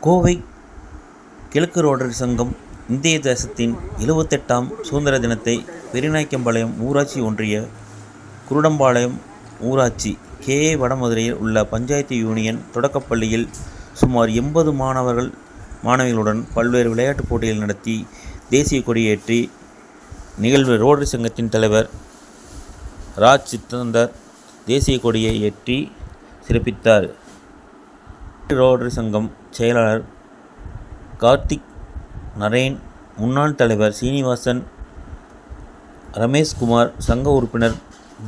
கோவை கிழக்கு ரோட்டரி சங்கம் இந்திய தேசத்தின் எழுவத்தெட்டாம் சுதந்திர தினத்தை பெரியநாயக்கம்பாளையம் ஊராட்சி ஒன்றிய குருடம்பாளையம் ஊராட்சி கே. வடமதுரையில் உள்ள பஞ்சாயத்து யூனியன் தொடக்கப்பள்ளியில் சுமார் எண்பது மாணவர்கள் மாணவிகளுடன் பல்வேறு விளையாட்டுப் போட்டிகள் நடத்தி தேசிய கொடியேற்றி நிகழ்வு. ரோட்டரி சங்கத்தின் தலைவர் ராஜ் சித்தந்தர் தேசிய கொடியை ஏற்றி சிறப்பித்தார். ரோட்டரி சங்கம் செயலாளர் கார்த்திக் நரேன் முன்னாள் தலைவர் சீனிவாசன் ரமேஷ்குமார் சங்க உறுப்பினர்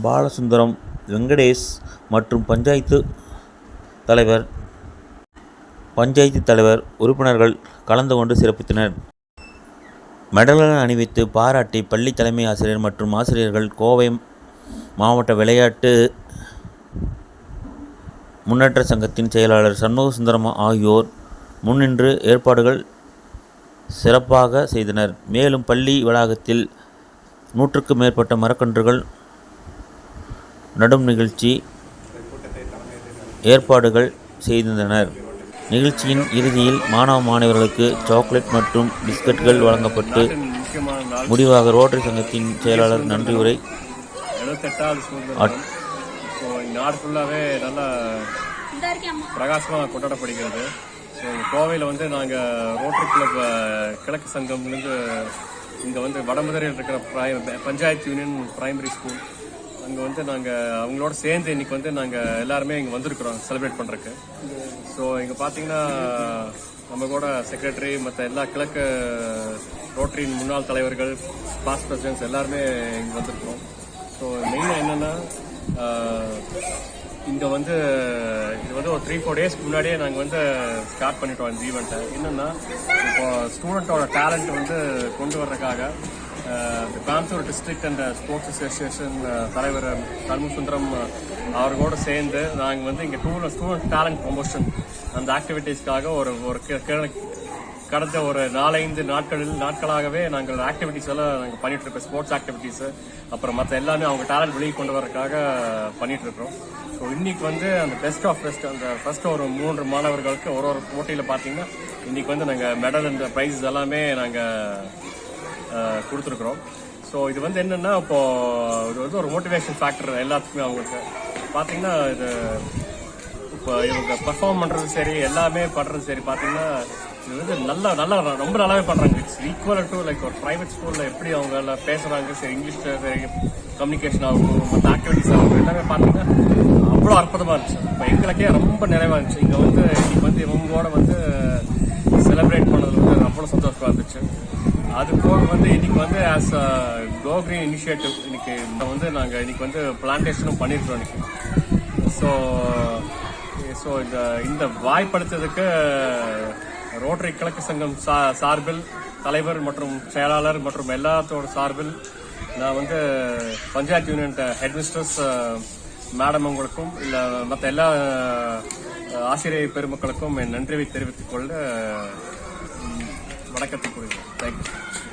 பாலசுந்தரம் வெங்கடேஷ் மற்றும் பஞ்சாயத்து தலைவர் பஞ்சாயத்து தலைவர் உறுப்பினர்கள் கலந்து கொண்டு சிறப்பித்தனர். மெடல்கள் அணிவித்து பாராட்டி பள்ளி தலைமை ஆசிரியர் மற்றும் ஆசிரியர்கள் கோவை மாவட்ட விளையாட்டு முன்னேற்ற சங்கத்தின் செயலாளர் சண்முக சுந்தரம் ஆகியோர் முன்னின்று ஏற்பாடுகள் சிறப்பாக செய்தனர். மேலும் பள்ளி வளாகத்தில் நூற்றுக்கும் மேற்பட்ட மரக்கன்றுகள் நடும் நிகழ்ச்சி ஏற்பாடுகள் செய்திருந்தனர். நிகழ்ச்சியின் இறுதியில் மாணவ மாணவர்களுக்கு சாக்லேட் மற்றும் பிஸ்கட்கள் வழங்கப்பட்டு முடிவாக ரோட்டரி சங்கத்தின் செயலாளர் நன்றி உரை அட்- ஸோ நாடு ஃபுல்லாகவே நல்லா பிரகாசமாக கொண்டாடப்படுகிறது. ஸோ கோவையில் வந்து நாங்கள் ரோட்டரி கிளப் கிழக்கு சங்கம்லேருந்து இங்கே வந்து வடமதுரையில் இருக்கிற ப்ரை பஞ்சாயத்து யூனியன் பிரைமரி ஸ்கூல் அங்கே வந்து நாங்கள் அவங்களோட சேர்ந்து இன்னைக்கு வந்து நாங்கள் எல்லாருமே இங்கே வந்திருக்கிறோம் செலிப்ரேட் பண்ணுறக்கு ஸோ இங்கே பார்த்தீங்கன்னா நம்ம கூட செக்ரட்டரி மற்ற எல்லா கிழக்கு ரோட்டரியின் முன்னாள் தலைவர்கள் பாஸ்ட் பிரசிடென்ட்ஸ் எல்லாருமே இங்கே வந்திருக்கிறோம். ஸோ மெயினாக என்னென்னா இங்கே வந்து இது வந்து ஒரு த்ரீ ஃபோர் டேஸ்க்கு முன்னாடியே நாங்கள் வந்து ஸ்டார்ட் பண்ணிட்டோம் இந்த ஈவெண்ட்டை என்னென்னா இப்போ ஸ்டூடெண்ட்டோட டேலண்ட் வந்து கொண்டு வர்றதுக்காக Coimbatore district and sports association தலைவர் சண்முசுந்தரம் அவர்களோட சேர்ந்து நாங்கள் வந்து இங்கே டூ ஸ்டூடெண்ட் டேலண்ட் ப்ரொமோஷன் அந்த ஆக்டிவிட்டீஸ்க்காக ஒரு ஒரு கி- கடந்த ஒரு நாலஞ்சு நாட்களில் நாட்களாகவே நாங்கள் ஆக்டிவிட்டிஸ் எல்லாம் நாங்கள் பண்ணிட்டு இருக்கோம் ஸ்போர்ட்ஸ் ஆக்டிவிட்டிஸ் அப்புறம் மற்ற எல்லாமே அவங்க டேலண்ட் வெளியே கொண்டு வரதுக்காக பண்ணிட்டு இருக்கிறோம் ஸோ இன்னைக்கு வந்து அந்த பெஸ்ட் ஆஃப் பெஸ்ட் அந்த ஃபர்ஸ்ட் ஒரு மூன்று மாணவர்களுக்கு ஒரு ஒரு போட்டியில் பார்த்தீங்கன்னா இன்னைக்கு வந்து நாங்கள் மெடல் இந்த ப்ரைஸ் எல்லாமே நாங்கள் கொடுத்துருக்குறோம். ஸோ இது வந்து என்னென்னா இப்போது இது வந்து ஒரு மோட்டிவேஷன் ஃபேக்டர் எல்லாத்துக்குமே அவங்களுக்கு. பார்த்தீங்கன்னா இது இப்போ இவங்க பெர்ஃபார்ம் பண்ணுறது சரி எல்லாமே பண்ணுறது சரி பார்த்தீங்கன்னா இது வந்து நல்லா நல்லா ரொம்ப நல்லாவே பண்றாங்க. இட்ஸ் ஈக்குவல் டு லைக் ஒரு பிரைவேட் ஸ்கூல்ல எப்படி அவங்க எல்லாம் பேசுறாங்க சரி இங்கிலீஷ்ல கம்யூனிகேஷன் ஆகும் மற்ற ஆக்டிவிட்டிஸ் ஆகும் எல்லாமே பார்த்தீங்கன்னா அவ்வளோ அற்புதமா இருந்துச்சு. இப்போ எங்களுக்கே ரொம்ப நிறைவா இருந்துச்சு. இங்க வந்து இன்னைக்கு வந்து இவங்களோட வந்து செலிப்ரேட் பண்ணது வந்து அவ்வளோ சந்தோஷமா இருந்துச்சு. அது போக வந்து இன்னைக்கு வந்து as a go green initiative இன்னைக்கு வந்து நாங்கள் இன்னைக்கு வந்து பிளான்டேஷனும் பண்ணியிருக்கோம் இன்னைக்கு. ஸோ ஸோ இந்த இந்த வாய்ப்படுத்ததுக்கு ரோட்டரி கிழக்கு சங்கம் சா சார்பில் தலைவர் மற்றும் செயலாளர் மற்றும் எல்லாத்தோட சார்பில் நான் வந்து panchayat union headmistress madam உங்களுக்கும் இல்லை மற்ற எல்லா ஆசிரியர் பெருமக்களுக்கும் என் நன்றியை தெரிவித்துக் கொள்ள வணக்கத்தை கூறுகிறேன். தேங்க்யூ